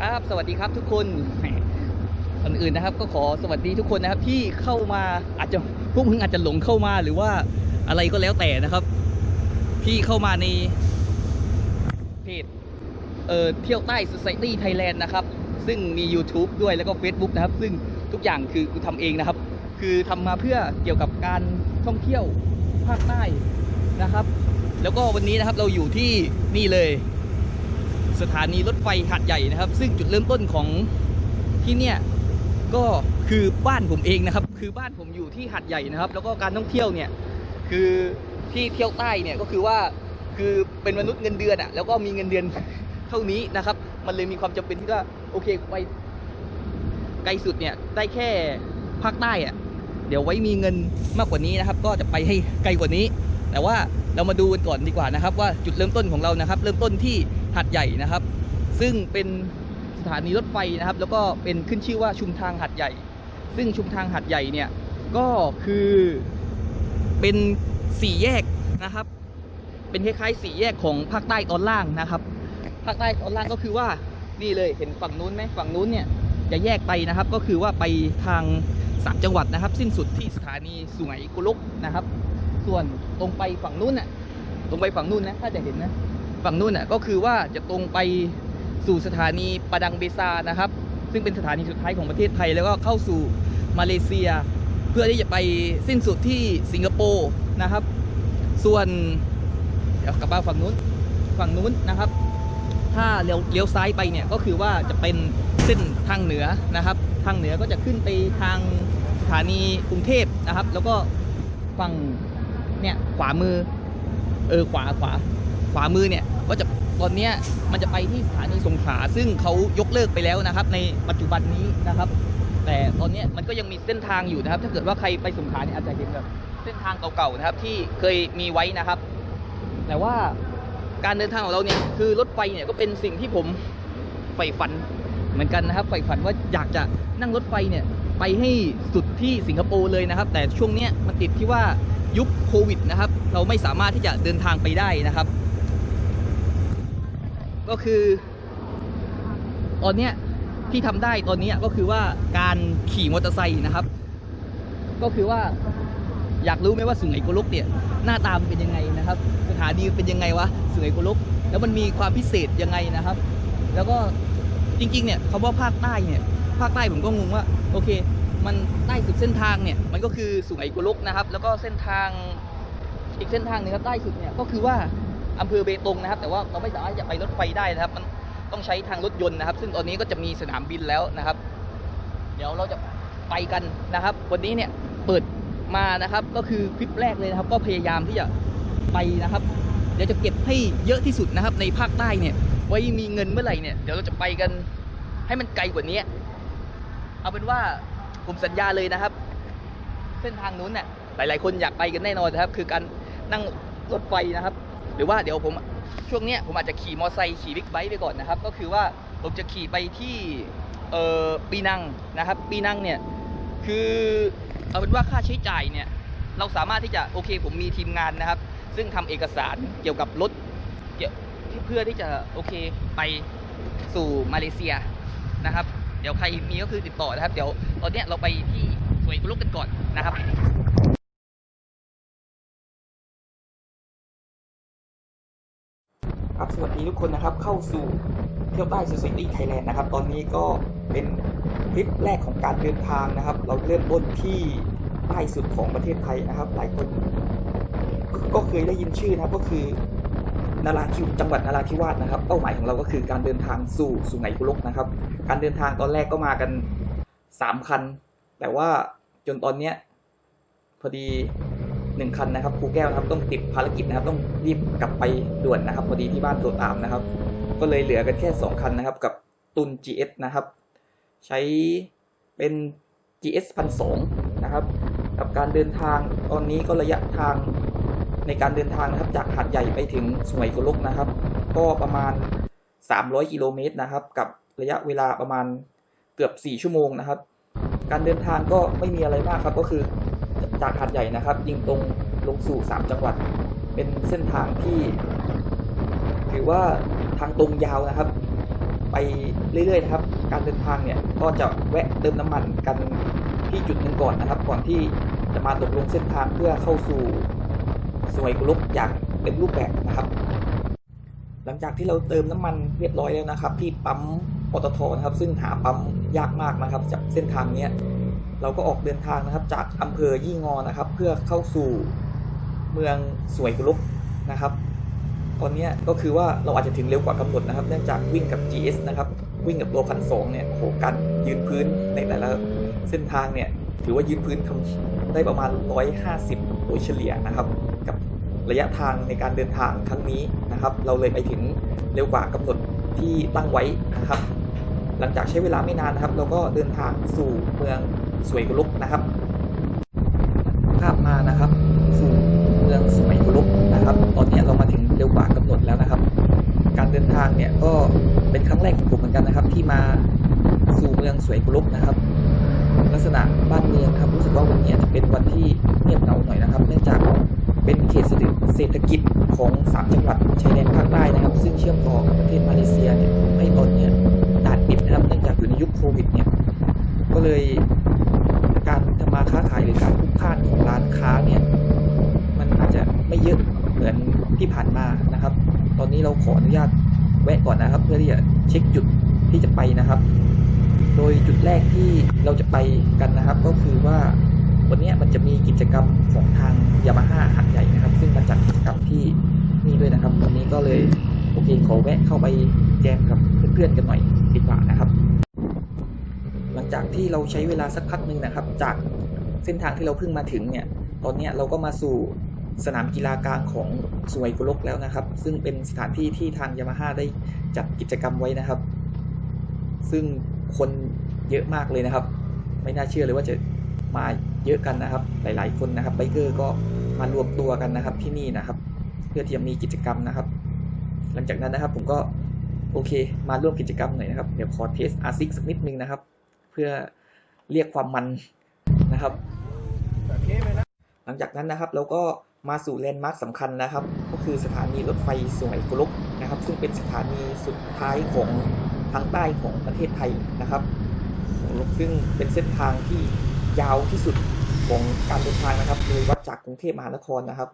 ครับ สวัสดีครับทุกคนแหมก่อนอื่นนะครับ ก็ขอสวัสดีทุกคนนะครับ ที่เข้ามาอาจจะพวกมึงอาจจะหลงเข้ามาหรือว่าอะไรก็แล้วแต่นะครับ ที่เข้ามาในเพจเอ่อเที่ยวใต้ Society Thailand นะครับ ซึ่งมี YouTube ด้วยแล้วก็ Facebook นะครับ ซึ่งทุกอย่างคือกูทำเองนะครับ คือทำมาเพื่อเกี่ยวกับการท่องเที่ยวภาคใต้นะครับ แล้วก็วันนี้นะครับเราอยู่ที่นี่เลย สถานีรถไฟหาดใหญ่นะครับ ซึ่งจุดเริ่มต้นของที่เนี่ยก็คือบ้านผมเองนะครับ คือบ้านผมอยู่ที่หาดใหญ่นะครับ แล้วก็การท่องเที่ยวเนี่ยคือที่เที่ยวใต้เนี่ยก็คือว่าคือเป็นมนุษย์เงินเดือนอะแล้วก็มีเงินเดือนเท่านี้นะครับ มันเลยมีความจำเป็นที่ว่าโอเคไปไกลสุดเนี่ยได้แค่ภาคใต้อะเดี๋ยวไว้มีเงินมากกว่านี้นะครับ ก็จะไปให้ไกลกว่านี้ แต่ว่าเรามาดูกันก่อนดีกว่านะครับ ว่าจุดเริ่มต้นของเรานะครับ เริ่มต้นที่ หาดใหญ่นะครับ ซึ่งเป็นสถานีรถไฟนะครับ แล้วก็เป็นขึ้นชื่อว่าชุมทางหาดใหญ่ ซึ่งชุมทางหาดใหญ่เนี่ยก็คือเป็นสี่แยกนะครับ เป็นคล้ายๆสี่แยกของภาคใต้ตอนล่างนะครับ ภาคใต้ตอนล่างก็คือว่านี่เลยเห็นฝั่งนู้นไหมฝั่งนู้นเนี่ยจะแยกไปนะครับ ก็คือว่าไปทางสามจังหวัดนะครับ สิ้นสุดที่สถานีสุไหงโกลกนะครับ ส่วนตรงไปฝั่งนู้นน่ะตรงไปฝั่งนู้นนะถ้าจะเห็นนะ ฝั่งนู้นน่ะก็คือว่าจะตรงไปสู่สถานีปะดังเบซานะครับ ซึ่งเป็นสถานีสุดท้ายของประเทศไทย แล้วก็เข้าสู่มาเลเซีย เพื่อที่จะไปสิ้นสุดที่สิงคโปร์นะครับ ส่วนเดี๋ยวกลับมาฝั่งนู้นฝั่งนู้นนะครับ ถ้าเลี้ยวเลี้ยวซ้ายไปเนี่ยก็คือว่าจะเป็นเส้นทางเหนือนะครับ ทางเหนือก็จะขึ้นไปทางสถานีกรุงเทพนะครับ แล้วก็ฝั่งเนี่ยขวามือเออขวาขวา วามือเนี่ยก็จะตอนนี้มันจะไปที่สถานีสงขลาซึ่งเขายกเลิกไปแล้วนะครับ ในปัจจุบันนี้นะครับ แต่ตอนนี้มันก็ยังมีเส้นทางอยู่นะครับ ถ้าเกิดว่าใครไปสงขลาเนี่ยอาจจะเห็นแบบเส้นทางเก่าๆนะครับ ที่เคยมีไว้นะครับ แต่ว่าการเดินทางของเราเนี่ยคือรถไฟเนี่ยก็เป็นสิ่งที่ผมใฝ่ฝันเหมือนกันนะครับใฝ่ฝันว่าอยากจะนั่งรถไฟเนี่ยไปให้สุดที่สิงคโปร์เลยนะครับ แต่ช่วงเนี้ยมันติดที่ว่ายุคโควิดนะครับ เราไม่สามารถที่จะเดินทางไปได้นะครับ ก็คือ ตอนเนี้ยที่ทำได้ตอนนี้ก็คือว่าการขี่มอเตอร์ไซค์นะครับ ก็คือว่าอยากรู้ไหมว่าสุไหงโกลกเนี่ยหน้าตามเป็นยังไงนะครับ สถานีเป็นยังไงวะสุไหงโกลก แล้วมันมีความพิเศษยังไงนะครับ แล้วก็จริงๆเนี่ยคำว่าภาคใต้เนี่ยภาคใต้ผมก็งงว่าโอเค มันใต้สุดเส้นทางเนี่ยมันก็คือสุไหงโกลกนะครับ แล้วก็เส้นทางอีกเส้นทางหนึงครับใต้สุดเนี่ยก็คือว่า อำเภอเบตงนะครับ แต่ว่าเราไม่สามารถจะไปรถไฟได้นะครับ มันต้องใช้ทางรถยนต์นะครับ ซึ่งตอนนี้ก็จะมีสนามบินแล้วนะครับ เดี๋ยวเราจะไปกันนะครับ วันนี้เนี่ยเปิดมานะครับ ก็คือคลิปแรกเลยนะครับ ก็พยายามที่จะไปนะครับ เดี๋ยวจะเก็บให้เยอะที่สุดนะครับ ในภาคใต้เนี่ย ไว้มีเงินเมื่อไหร่เนี่ย เดี๋ยวเราจะไปกันให้มันไกลกว่านี้ เอาเป็นว่าผมสัญญาเลยนะครับ เส้นทางนู้นเนี่ยหลาย ๆ คนอยากไปกันแน่นอนนะครับ คือการนั่งรถไฟนะครับ หรือว่าเดี๋ยวผมช่วงเนี้ยผมอาจจะขี่มอไซค์ขี่บิ๊กไบค์ไปก่อนนะครับ ก็คือว่าผมจะขี่ไปที่เออปีนังนะครับ ปีนังเนี่ยคือเอาเป็นว่าค่าใช้จ่ายเนี่ยเราสามารถที่จะโอเคผมมีทีมงานนะครับ ซึ่งทำเอกสารเกี่ยวกับรถเกี่ยวเพื่อที่จะโอเคไปสู่มาเลเซียนะครับ เดี๋ยวใครมีก็คือติดต่อนะครับ เดี๋ยวตอนนี้เราไปที่สวยกุลกกันก่อนนะครับ ครับสวัสดีทุกคนนะครับเข้าสู่เที่ยวใต้ Society Thailand นะครับ ตอนนี้ก็เป็นคลิปแรกของการเดินทางนะครับ เราเริ่มต้นที่ใต้สุดของประเทศไทยนะครับ หลายคนก็เคยได้ยินชื่อนะครับก็คือนาราธิวจังหวัดนาราธิวาสนะครับ เป้าหมายของเราก็คือการเดินทางสู่สุไหงโกลกนะครับ การเดินทางตอนแรกก็มากันสามคัน แต่ว่าจนตอนเนี้ยพอดี หนึ่งคันนะครับครูแก้วนะครับต้องติดภารกิจนะครับ ต้องรีบกลับไปด่วนนะครับพอดีที่บ้านโทรตามนะครับ ก็เลยเหลือกันแค่สองคันนะครับ กับตุน GS นะครับ ใช้เป็น GS พันสองนะครับ กับการเดินทางตอนนี้ก็ระยะทางในการเดินทางนะครับจากหาดใหญ่ไปถึงสวยโกลกนะครับ ก็ประมาณ 300 กิโลเมตรนะครับ กับระยะเวลาประมาณเกือบ 4 ชั่วโมงนะครับ การเดินทางก็ไม่มีอะไรมากครับ ก็คือ จากหาดใหญ่นะครับยิงตรงลงสู่3จังหวัด เป็นเส้นทางที่ถือว่าทางตรงยาวนะครับ ไปเรื่อยๆนะครับ การเดินทางเนี่ยก็จะแวะเติมน้ำมันกันที่จุดหนึ่งก่อนนะครับ ก่อนที่จะมาตกลงเส้นทางเพื่อเข้าสู่สวยกรุกอย่างเป็นรูปแบบนะครับ หลังจากที่เราเติมน้ำมันเรียบร้อยแล้วนะครับ ที่ปั๊มปตทนะครับ ซึ่งหาปั๊มยากมากนะครับจากเส้นทางเนี้ย เราก็ออกเดินทางนะครับ จากอำเภอยี่งอนะครับ เพื่อเข้าสู่เมืองสวยกรุกนะครับ ตอนนี้ก็คือว่าเราอาจจะถึงเร็วกว่ากำหนดนะครับ เนื่องจากวิ่งกับ GS นะครับวิ่งกับตัวพันสองเนี่ยโหการยืนพื้นในแต่ละเส้นทางเนี่ยถือว่ายืนพื้นทำได้ประมาณ 150 โดยเฉลี่ยนะครับ กับระยะทางในการเดินทางครั้งนี้นะครับ เราเลยไปถึงเร็วกว่ากำหนดที่ตั้งไว้นะครับ หลังจากใช้เวลาไม่นานนะครับ เราก็เดินทางสู่เมือง สวยกรุกนะครับ ภาพมานะครับสู่เมืองสวยกรุกนะครับ ตอนนี้เรามาถึงเร็วกว่ากำหนดแล้วนะครับ การเดินทางเนี่ยก็เป็นครั้งแรกของผมเหมือนกันนะครับ ที่มาสู่เมืองสวยกรุกนะครับ ลักษณะบ้านเมืองครับรู้สึกว่าวันนี้จะเป็นวันที่เงียบเหงาหน่อยนะครับ เนื่องจากเป็นเขตเศรษฐกิจของสามจังหวัดชายแดนภาคใต้นะครับ ซึ่งเชื่อมต่อกับประเทศมาเลเซียเนี่ยให้ตอนเนี้ยด่านปิดนะครับเนื่องจากอยู่ในยุคโควิดเนี่ยก็เลย ทำมาค้าขายหรือการพุกพ่านของร้านค้าเนี่ยมันอาจจะไม่เยอะเหมือนที่ผ่านมานะครับ ตอนนี้เราขออนุญาตแวะก่อนนะครับ เพื่อที่จะเช็คจุดที่จะไปนะครับ โดยจุดแรกที่เราจะไปกันนะครับ ก็คือว่าวันนี้มันจะมีกิจกรรมของทางยามาฮ่าหัดใหญ่นะครับ ซึ่งมาจัดกิจกรรมที่นี่ด้วยนะครับ วันนี้ก็เลยโอเคขอแวะเข้าไปแจมกับเพื่อนๆกันหน่อยดีกว่านะ จากที่เราใช้เวลาสักพักหนึ่งนะครับ จากเส้นทางที่เราเพิ่งมาถึงเนี่ย ตอนนี้เราก็มาสู่สนามกีฬากลางของสวยกุลกแล้วนะครับ ซึ่งเป็นสถานที่ที่ทางยามาฮ่าได้จัดกิจกรรมไว้นะครับ ซึ่งคนเยอะมากเลยนะครับ ไม่น่าเชื่อเลยว่าจะมาเยอะกันนะครับ หลาย ๆ คนนะครับไบเกอร์ก็มารวมตัวกันนะครับที่นี่นะครับ เพื่อที่จะมีกิจกรรมนะครับ หลังจากนั้นนะครับผมก็โอเค มาร่วมกิจกรรมหน่อยนะครับ เดี๋ยวขอเทสอาซิกสักนิดนึงนะครับ พื่อเรียกความมันนะครับ หลังจากนั้นนะครับเราก็มาสู่แลนด์มาร์คสำคัญนะครับ ก็คือสถานีรถไฟสวยกุลกนะครับ ซึ่งเป็นสถานีสุดท้ายของทางใต้ของประเทศไทยนะครับซึ่งเป็นเส้นทางที่ยาวที่สุดของการเดินทางนะครับ โดยวัดจากกรุงเทพมหานครนะครับ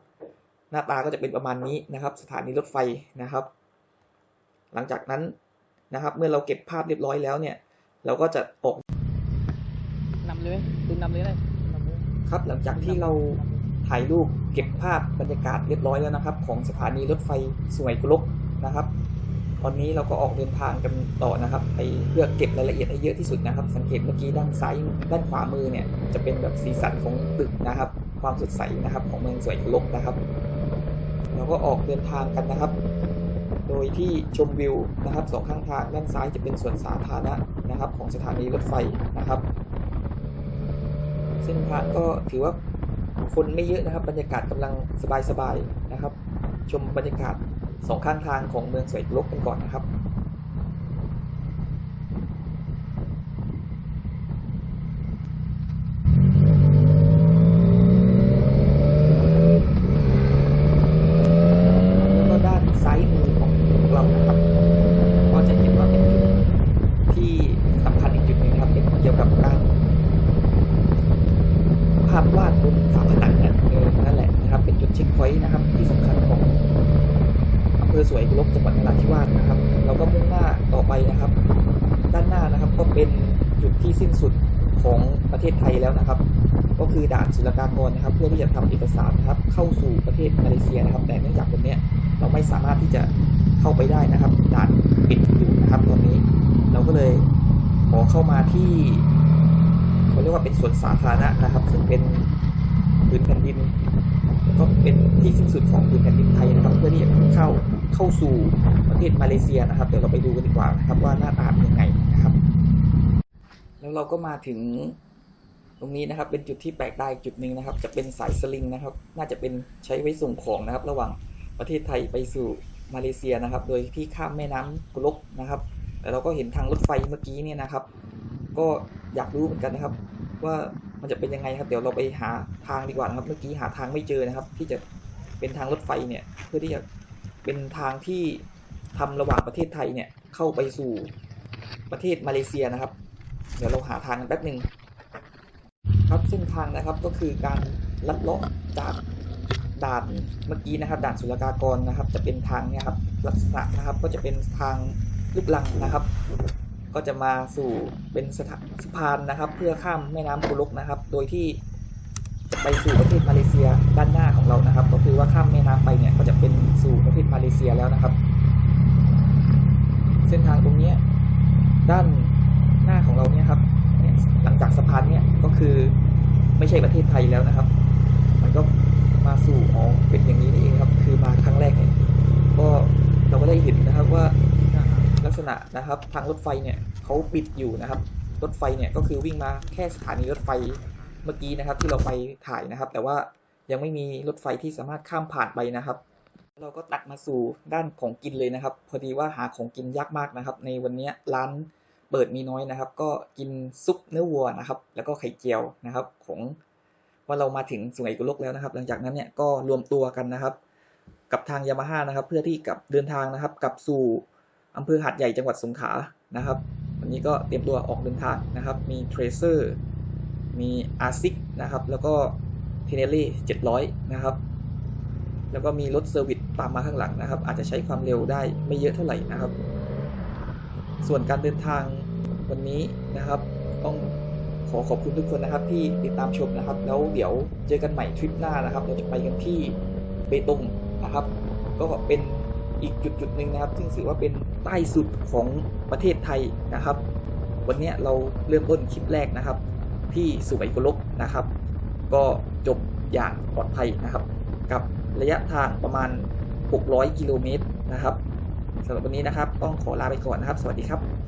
หน้าตาก็จะเป็นประมาณนี้นะครับ สถานีรถไฟนะครับ หลังจากนั้นนะครับ เมื่อเราเก็บภาพเรียบร้อยแล้วเนี่ย เราก็จะออกนำเลยคุณนำเลยเลยนำเลยครับหลังจากที่เราถ่ายรูปเก็บภาพบรรยากาศเรียบร้อยแล้วนะครับ ของสถานีรถไฟสวยกรุกนะครับ ตอนนี้เราก็ออกเดินทางกันต่อนะครับ ไปเพื่อเก็บรายละเอียดให้เยอะที่สุดนะครับ สังเกตเมื่อกี้ด้านซ้ายด้านขวามือเนี่ยจะเป็นแบบสีสันของตึกนะครับ ความสดใสนะครับ ของเมืองสวยกรุกนะครับเราก็ออกเดินทางกันนะครับ โดยที่ชมวิวนะครับสองข้างทางด้านซ้ายจะเป็นสวนสาธารณะนะครับ ของสถานีรถไฟนะครับเส้นทางก็ถือว่าคนไม่เยอะนะครับ บรรยากาศกำลังสบายๆนะครับ ชมบรรยากาศสองข้างทางของเมืองสวยลกกันก่อนนะครับ แล้วก็ด้านซ้ายมือของเรานะครับ ก็จะเห็นว่าเป็นจุดที่สำคัญอีกจุดหนึงนะครับเป็นเกี่ยวกับการ ภาพวาดบนฝาผนังเนี่ยเออนั่นแหละนะครับ เป็นจุดเช็คพอยต์นะครับ ที่สำคัญของ อสวยลกจังหวัดนราธิวาสนะครับ เราก็มุ่งหน้าต่อไปนะครับ ด้านหน้านะครับก็เป็นจุดที่สิ้นสุดของประเทศไทยแล้วนะครับ ก็คือด่านศุลกากรนะครับ เพื่อที่จะทำเอกสารนะครับ เข้าสู่ประเทศมาเลเซียนะครับ แต่เนื่องจากวันเนี้ยเราไม่สามารถที่จะเข้าไปได้นะครับ ด่านปิดอยู่นะครับตอนนี้ เราก็เลยขอเข้ามาที่เขาเรียกว่าเป็นสวนสาธารณะนะครับซึ่งเป็นพื้นแผ่นดิน เป็นที่สิ้นสุดของพื้นแผ่นดินไทยนะครับ เพื่อที่จะเข้าเข้าสู่ประเทศมาเลเซียนะครับ เดี๋ยวเราไปดูกันดีกว่านะครับว่าหน้าตาเป็นยังไงนะครับ แล้วเราก็มาถึงตรงนี้นะครับ เป็นจุดที่แปลกตาอีกจุดหนึ่งนะครับ จะเป็นสายสลิงนะครับ น่าจะเป็นใช้ไว้ส่งของนะครับ ระหว่างประเทศไทยไปสู่มาเลเซียนะครับ โดยที่ข้ามแม่น้ำกุลกนะครับแต่เราก็เห็นทางรถไฟเมื่อกี้เนี่ยนะครับ ก็อยากรู้เหมือนกันนะครับ ว่า มันจะเป็นยังไงครับ เดี๋ยวเราไปหาทางดีกว่านะครับ เมื่อกี้หาทางไม่เจอนะครับ ที่จะเป็นทางรถไฟเนี่ยเพื่อที่จะเป็นทางที่ทำระหว่างประเทศไทยเนี่ยเข้าไปสู่ประเทศมาเลเซียนะครับ เดี๋ยวเราหาทางกันแป๊บหนึ่งครับเส้นทางนะครับก็คือการลัดเลาะจากด่านเมื่อกี้นะครับด่านศุลกากรนะครับ จะเป็นทางเนี่ยครับลักษณะนะครับก็จะเป็นทางลูกลังนะครับ ก็จะมาสู่เป็นสะพานนะครับ เพื่อข้ามแม่น้ำกุลกนะครับ โดยที่ไปสู่ประเทศมาเลเซียด้านหน้าของเรานะครับ ก็คือว่าข้ามแม่น้ำไปเนี่ยก็จะเป็นสู่ประเทศมาเลเซียแล้วนะครับ เส้นทางตรงนี้ด้านหน้าของเราเนี่ยครับหลังจากสะพานเนี่ยก็คือไม่ใช่ประเทศไทยแล้วนะครับ มันก็มาสู่อ๋อเป็นอย่างนี้นี่เองครับ คือมาครั้งแรกเนี่ยก็เราก็ได้เห็นนะครับว่า ลักษณะนะครับ ทางรถไฟเนี่ยเขาปิดอยู่นะครับ รถไฟเนี่ยก็คือวิ่งมาแค่สถานีรถไฟเมื่อกี้นะครับ ที่เราไปถ่ายนะครับ แต่ว่ายังไม่มีรถไฟที่สามารถข้ามผ่านไปนะครับ เราก็ตัดมาสู่ด้านของกินเลยนะครับ พอดีว่าหาของกินยากมากนะครับ ในวันนี้ร้านเปิดมีน้อยนะครับ ก็กินซุปเนื้อวัวนะครับ แล้วก็ไข่เจียวนะครับ ของว่าเรามาถึงสุไหงโกุลกแล้วนะครับ หลังจากนั้นเนี่ยก็รวมตัวกันนะครับ กับทางยามาฮ่านะครับ เพื่อที่กับเดินทางนะครับกลับสู่ อำเภอหาดใหญ่จังหวัดสงขลานะครับ วันนี้ก็เตรียมตัวออกเดินทางนะครับ มีเทรเซอร์มีอาซิกนะครับ แล้วก็เทเนเล่700นะครับ แล้วก็มีรถเซอร์วิสตามมาข้างหลังนะครับ อาจจะใช้ความเร็วได้ไม่เยอะเท่าไหร่นะครับ ส่วนการเดินทางวันนี้นะครับ ต้องขอขอบคุณทุกคนนะครับที่ติดตามชมนะครับ แล้วเดี๋ยวเจอกันใหม่ทริปหน้านะครับ เราจะไปกันที่เบตงนะครับ ก็เป็น อีกจุดจุดๆหนึ่งนะครับ ซึ่งถือว่าเป็นใต้สุดของประเทศไทยนะครับ วันนี้เราเริ่มต้นคลิปแรกนะครับ ที่สุไหงโกลกนะครับ ก็จบอย่างปลอดภัยนะครับ กับระยะทางประมาณ 600 กิโลเมตรนะครับสำหรับวันนี้นะครับ ต้องขอลาไปก่อนนะครับ สวัสดีครับ